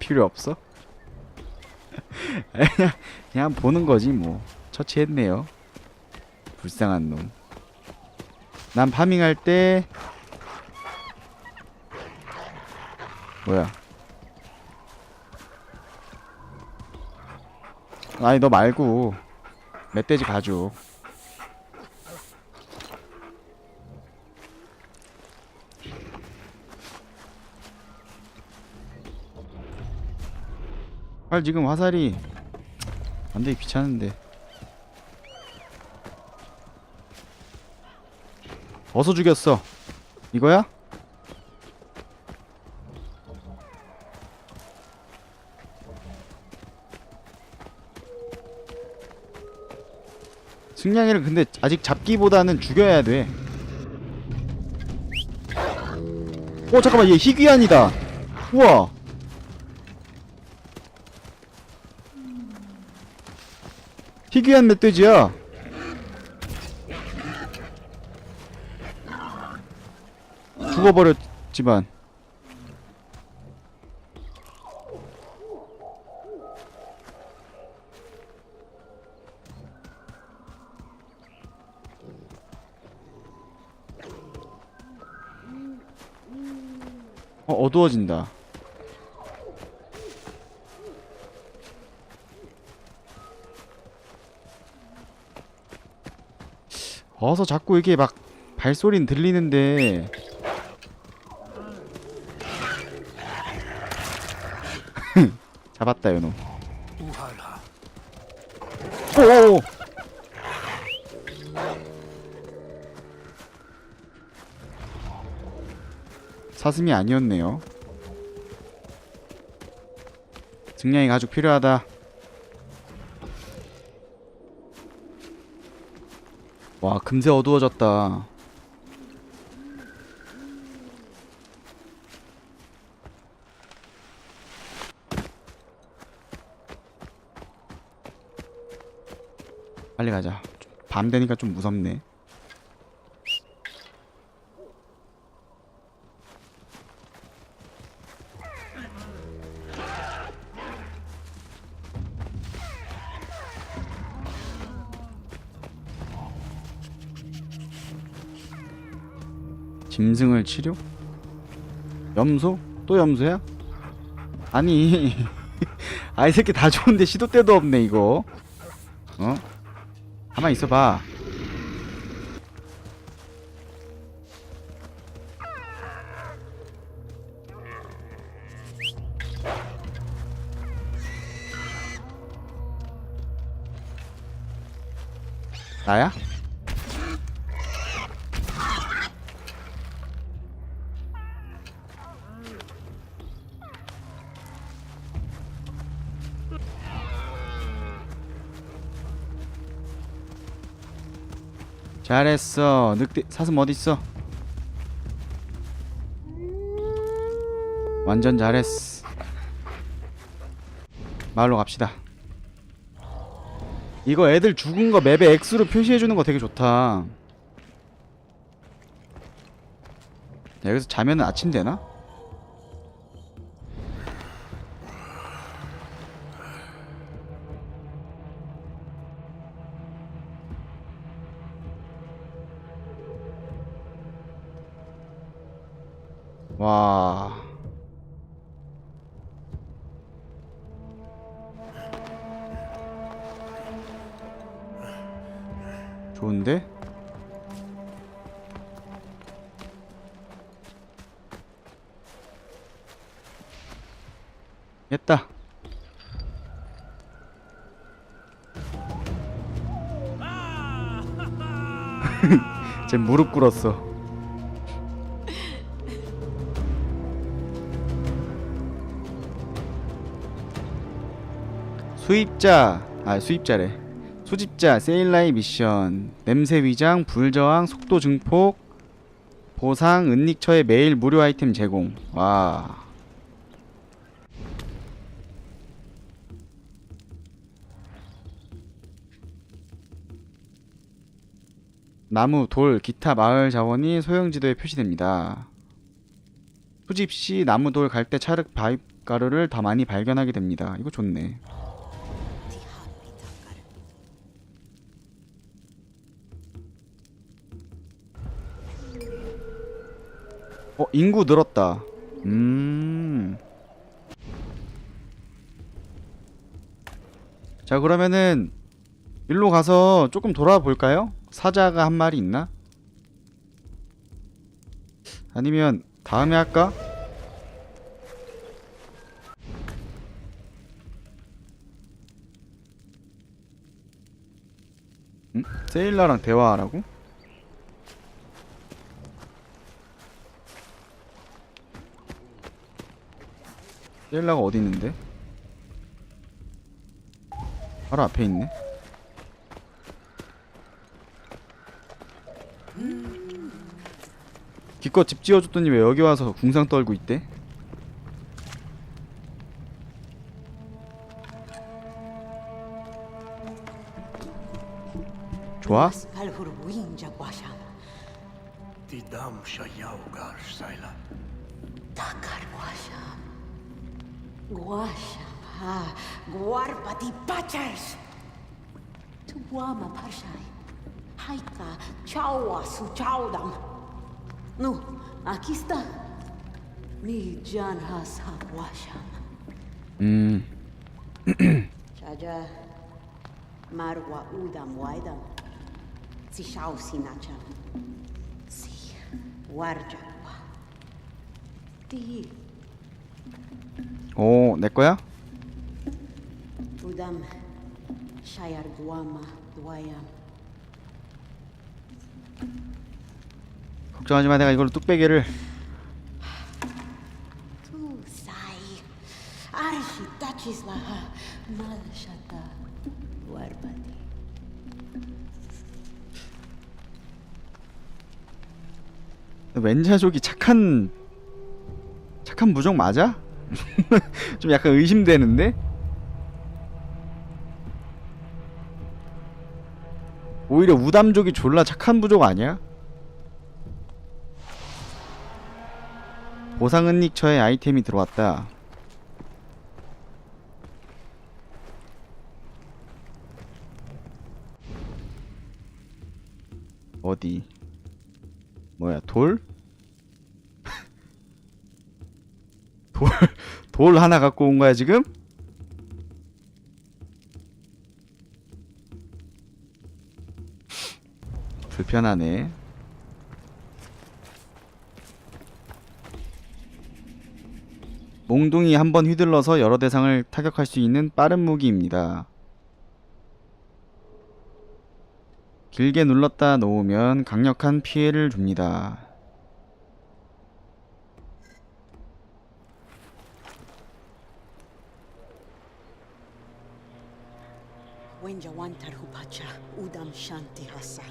필요 없어? 그냥, 보는 거지 뭐. 처치했네요. 불쌍한 놈. 난 파밍할 때 뭐야? 아니 너 말고 멧돼지 가죽 아 지금 화살이 안되기 귀찮은데 어서 죽였어 이거야? 승냥이를 근데 아직 잡기보다는 죽여야 돼. 어 잠깐만 얘 희귀한이다. 우와. 희귀한 멧돼지야. 죽어버렸지만. 어, 어두워진다. 어서 자꾸 이게 막 발소리는 들리는데. 잡았다 요놈 오오오. 사슴이 아니었네요. 증량이 가죽 필요하다 와 금세 어두워졌다. 빨리 가자. 밤 되니까 좀 무섭네 짐승을 치료? 염소? 또 염소야? 아니 아이 새끼 다 좋은데 시도 때도 없네 이거 어? 가만 있어봐 나야? 잘했어. 늑대 사슴 어디 있어? 완전 잘했어. 마을로 갑시다. 이거 애들 죽은 거 맵에 X로 표시해 주는 거 되게 좋다. 야, 여기서 자면은 아침 되나? 좋은데? 됐다. 쟤 무릎 꿇었어. 수입자 아 수입자래 수집자 세일라이 미션 냄새 위장 불저항 속도 증폭 보상 은닉처의 매일 무료 아이템 제공 와 나무, 돌, 기타 마을 자원이 소형지도에 표시됩니다. 수집 시 나무, 돌, 갈대, 찰흙, 바위, 가루를 더 많이 발견하게 됩니다. 이거 좋네. 어, 인구 늘었다. 음. 자, 그러면은 일로 가서 조금 돌아볼까요? 사자가 한 마리 있나? 아니면 다음에 할까? 응? 세일라랑 대화하라고? 세일라가 어디 있는데? 바로 앞에 있네. 기껏 집 지어줬더니 왜 여기 와서 궁상 떨고 있대? 좋아? Guasha. Ha. Guarpati pachars. Tuwama parshai. Haika. Chawa su chaudam. Nu, aqui está. Mi jan has ha guasha. 음, Chaja. Marwa udam waidam. Si shau sinacham. Si. Warja. Ti. 오, 내 거야? Udam Shayar Guama Dwayam 걱정하지 마, 내가 이걸로 뚝배기를 Arshi Tachis Laha Malshata Warbati 왼자족이 착한 착한 부족 맞아? 좀 약간 의심되는데? 오히려 우담족이 졸라 착한 부족 아니야? 보상은닉처에 아이템이 들어왔다. 어디? 뭐야 돌? 돌, 돌 하나 갖고 온 거야 지금? 불편하네. 몽둥이 한 번 휘둘러서 여러 대상을 타격할 수 있는 빠른 무기입니다. 길게 눌렀다 놓으면 강력한 피해를 줍니다. Wenja Wantar Hupacha Udam Shanti Hasa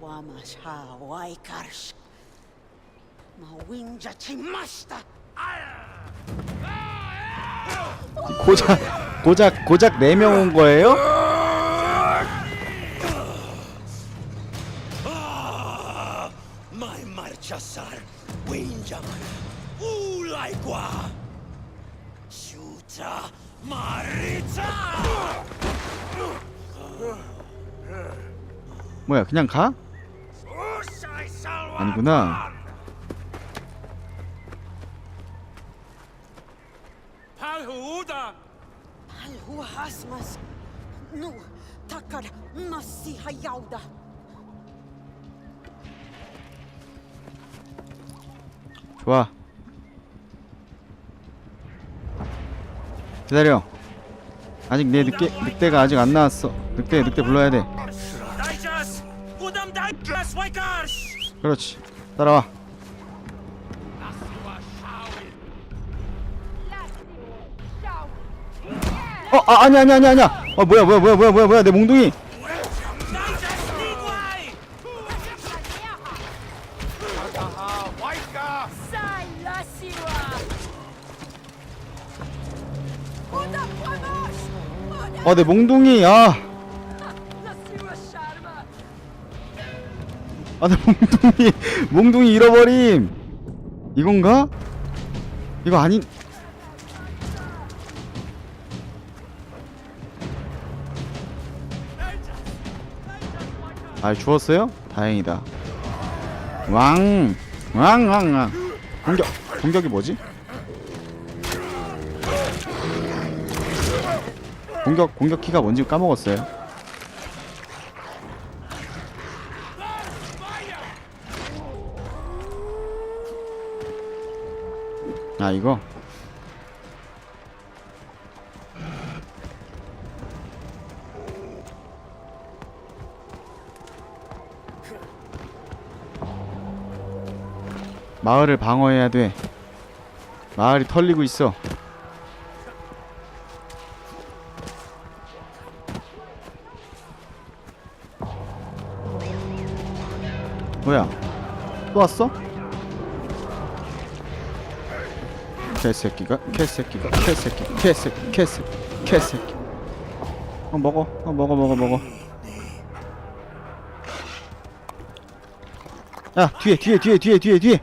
Wama Sha Waikarsh Ma Winja Chimashta 고작 고작 고작 4명 온 거예요? 그냥 가? 아니구나. 좋아. 기다려. 아직 내 늑대 늑대가 아직 안 나왔어. 늑대 늑대 불러야 돼. 그렇지. 따라와. 어, 아, 아니 아니 아니 아니야. 어, 뭐야 뭐야 뭐야 뭐야 뭐야 내 몽둥이. 어, 내 몽둥이. 아, 아, 나 몽둥이, 몽둥이 잃어버림! 이건가? 이거 아닌. 아, 주웠어요? 다행이다. 왕! 왕, 왕, 왕. 공격, 공격이 뭐지? 공격, 공격 키가 뭔지 까먹었어요. 아 이거? 마을을 방어해야 돼. 마을이 털리고 있어. 뭐야? 또 왔어? 개새끼가 개새끼가 개새끼 개새끼 개새끼 개새끼. 어 먹어 어 먹어 먹어 먹어. 야 뒤에 뒤에 뒤에 뒤에 뒤에 뒤에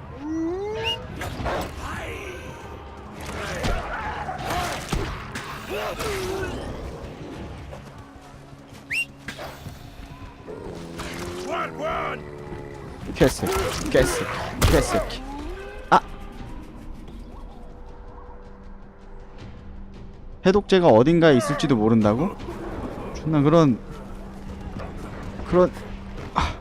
해독제가 어딘가에 있을지도 모른다고? 존나 그런 그런 아.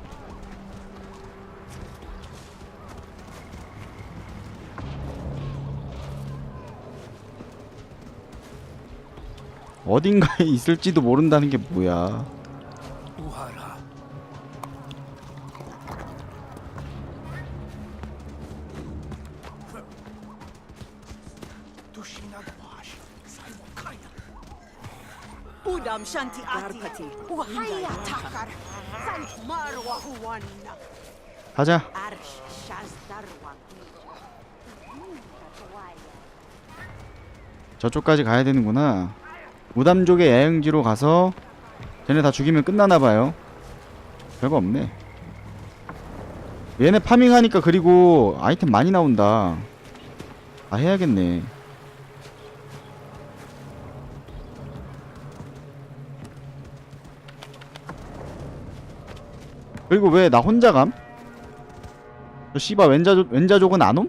어딘가에 있을지도 모른다는 게 뭐야 가자. 저쪽까지 가야 되는구나. 무담족의 야영지로 가서 쟤네 다 죽이면 끝나나 봐요. 별거 없네. 얘네 파밍하니까 그리고 아이템 많이 나온다. 아 해야겠네. 그리고 왜 나 혼자 감? 저 씨바 왼자족 왼자족은 안 옴?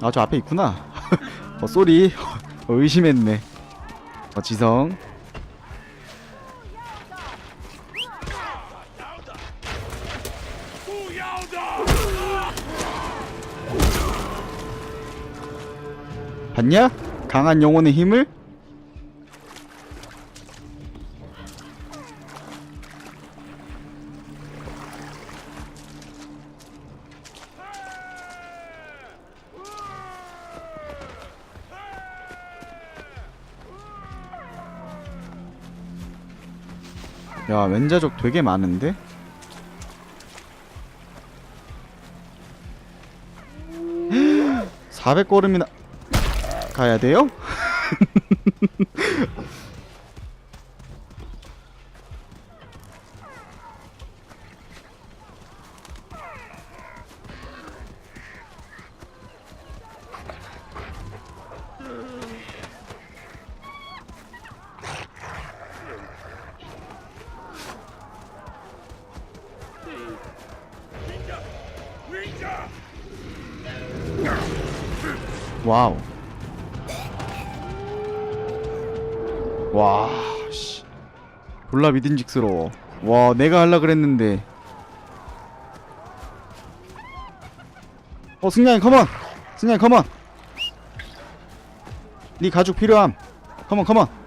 아 저 앞에 있구나 어 쏘리 어, 의심했네 어 지성 봤냐? 강한 영혼의 힘을? 야 왼자족 되게 많은데? (400 걸음이나) 가야 돼요? 와우. 와, 씨. 졸라 믿음직스러워. 와, 내가 할라 그랬는데. 어, 승냥이 컴온. 승냥이 컴온. 네 가죽 필요함. 컴온, 컴온.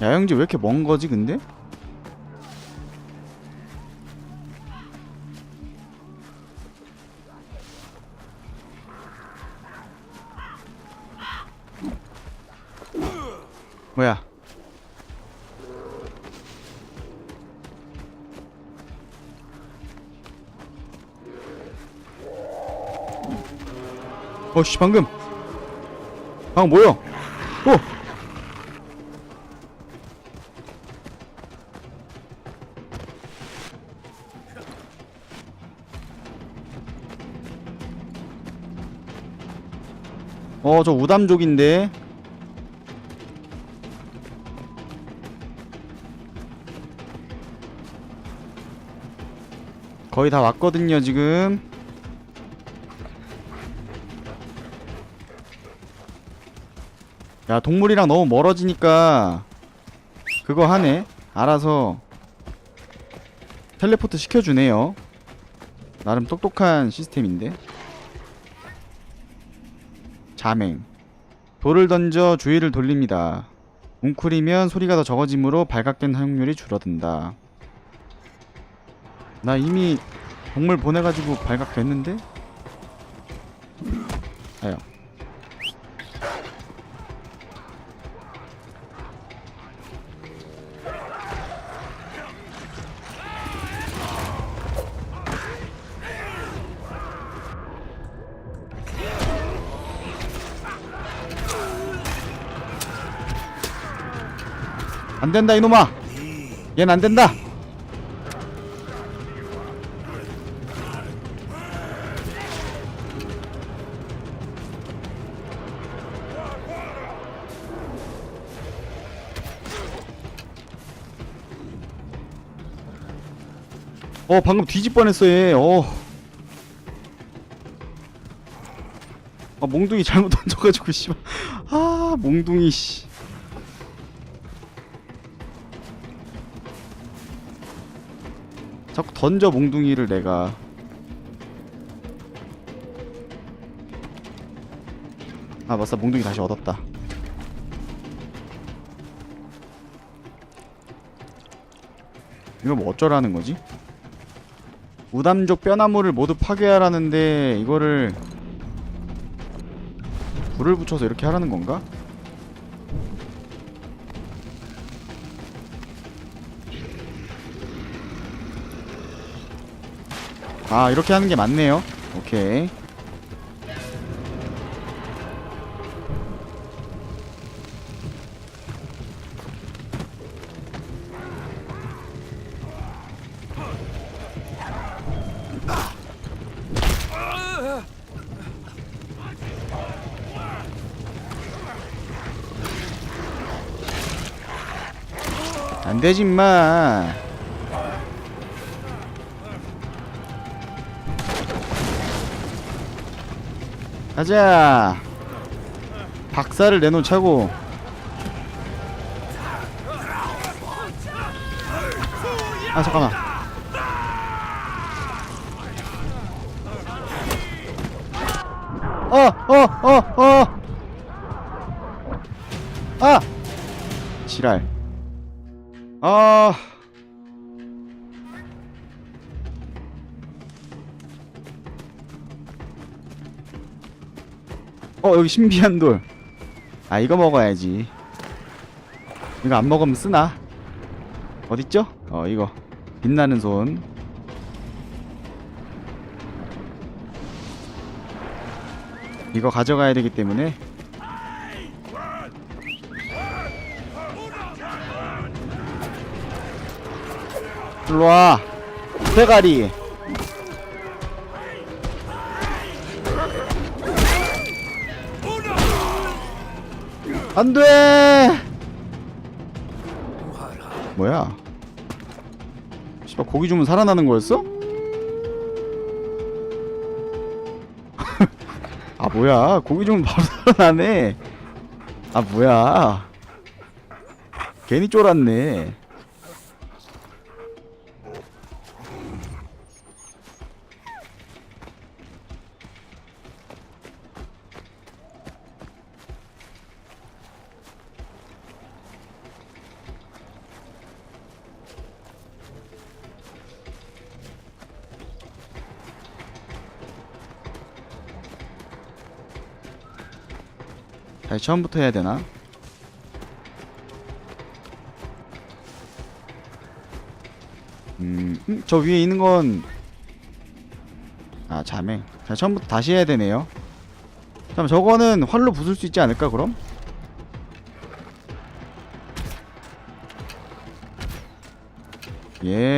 야영지 왜 이렇게 먼 거지, 근데? 뭐야? 어씨 방금 방금 뭐야? 어, 저 우담족인데. 거의 다 왔거든요, 지금. 야, 동물이랑 너무 멀어지니까 그거 하네. 알아서 텔레포트 시켜주네요. 나름 똑똑한 시스템인데. 자맹 돌을 던져 주위를 돌립니다. 웅크리면 소리가 더 적어지므로 발각된 확률이 줄어든다. 나 이미 동물 보내가지고 발각됐는데? 아유. 안 된다 이놈아. 얜 안 된다. 어 방금 뒤집 뻔했어 얘. 어. 아 몽둥이 잘못 던져가지고 씨발. 아 몽둥이 씨. 던져 몽둥이를 내가 아 맞다 몽둥이 다시 얻었다 이거 뭐 어쩌라는 거지? 우담족 뼈나무를 모두 파괴하라는데 이거를 불을 붙여서 이렇게 하라는 건가? 아 이렇게 하는 게 맞네요. 오케이. 안되지 임마 가자. 박사를 내놓자고. 아 잠깐만. 어 어 어 어 어 여기 신비한 돌. 아 이거 먹어야지. 이거 안 먹으면 쓰나? 어딨죠? 어 이거 빛나는 손. 이거 가져가야 되기 때문에 일로와 대가리 안돼. 뭐야? 씨발 고기 주면 살아나는 거였어? 아 뭐야? 고기 주면 바로 살아나네. 아 뭐야? 괜히 쫄았네 다시 처음부터 해야 되나? 음, 음, 저 위에 있는 건, 아, 자매. 자, 처음부터 다시 해야 되네요. 잠, 저거는 활로 부술 수 있지 않을까, 그럼? 예.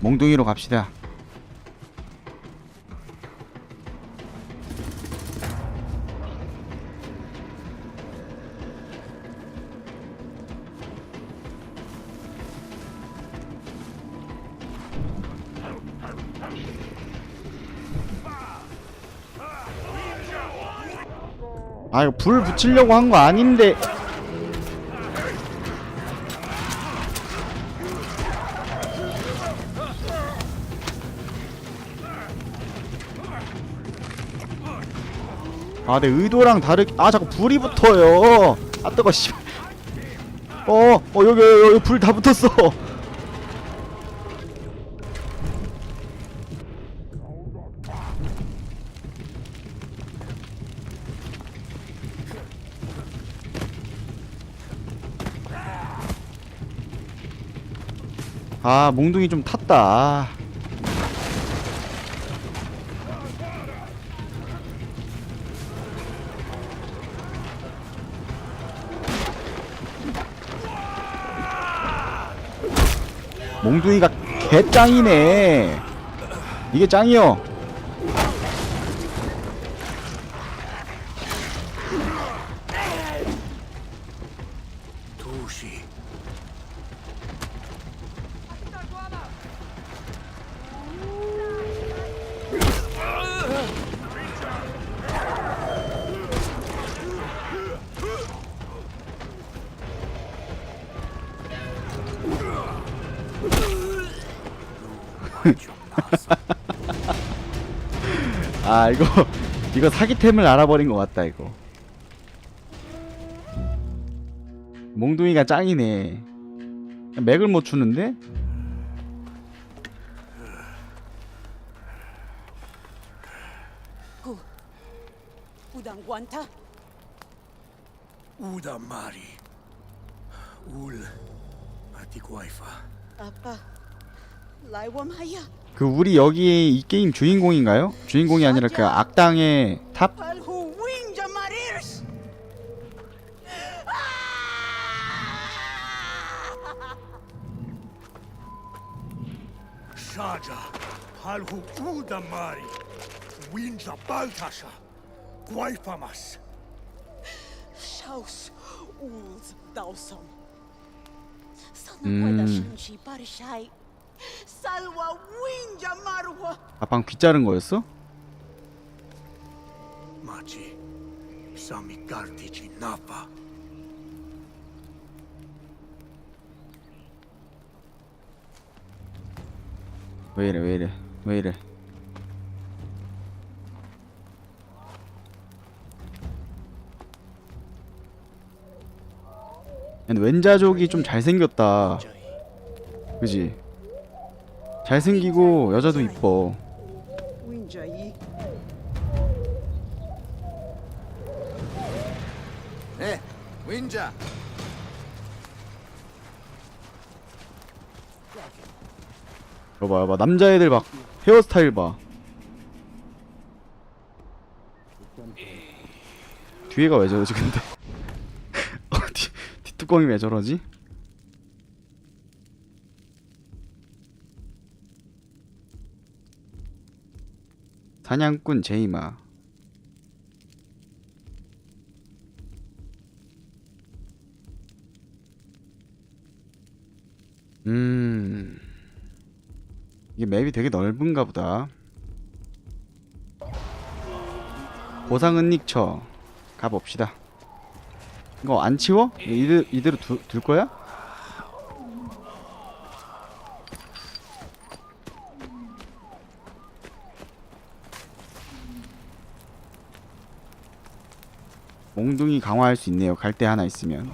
몽둥이로 갑시다. 아 이거 불 붙이려고 한 거 아닌데 아, 내 의도랑 다르게 아, 자꾸 불이 붙어요. 아, 뜨거 씨. 어, 어 여기 여기, 여기 불 다 붙었어. 아, 몽둥이 좀 탔다. 몽둥이가 개짱이네. 이게 짱이요. 도시 아 이거 이거 사기템을 알아버린 것 같다 이거. 몽둥이가 짱이네. 맥을 못 추는데? Udang guanta. 우다 마리 울? Laiwam haya. 그 우리 여기 이 게임 주인공인가요? 주인공이 아니라 그 악당의 탑? Palhu winja marirs. 샤자 할후 우다 마리 윈자 발타샤 Mm. shanshi parishai. Salwa winja marwa. 아 방 귀 자른 거였어? 마치 나파 왜 이래 왜 이래 왜 이래? 근데 왼자족이 좀 잘생겼다. 그지? 잘생기고 여자도 이뻐 yi. 네, 윈자. 봐봐 봐 남자애들 막 헤어스타일 봐 뒤에가 왜 저러지 근데 어, 뒤, 뒷뚜껑이 왜 저러지? 사냥꾼 제이마 음 이게 맵이 되게 넓은가 보다. 보상은 닉처 가봅시다. 이거 안 치워? 이대, 이대로 두, 둘 거야? 몽둥이 강화할 수 있네요. 갈때 하나 있으면.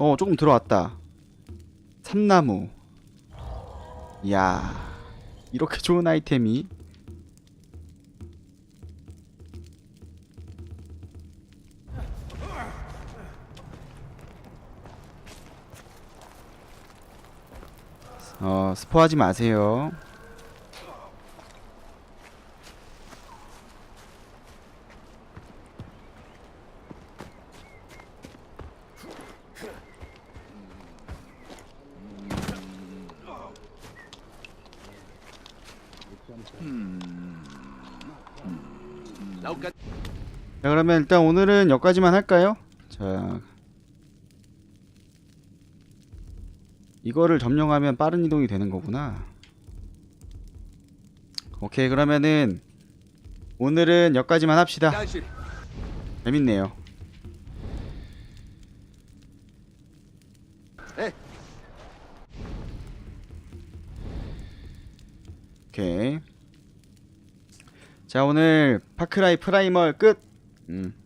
어 조금 들어왔다. 삼나무. 이야 이렇게 좋은 아이템이? 어 스포하지 마세요 자 그러면 일단 오늘은 여기까지만 할까요? 자 이거를 점령하면 빠른 이동이 되는 거구나 오케이 그러면은 오늘은 여기까지만 합시다. 재밌네요 에. 오케이 자 오늘 파크라이 프라이멀 끝 음.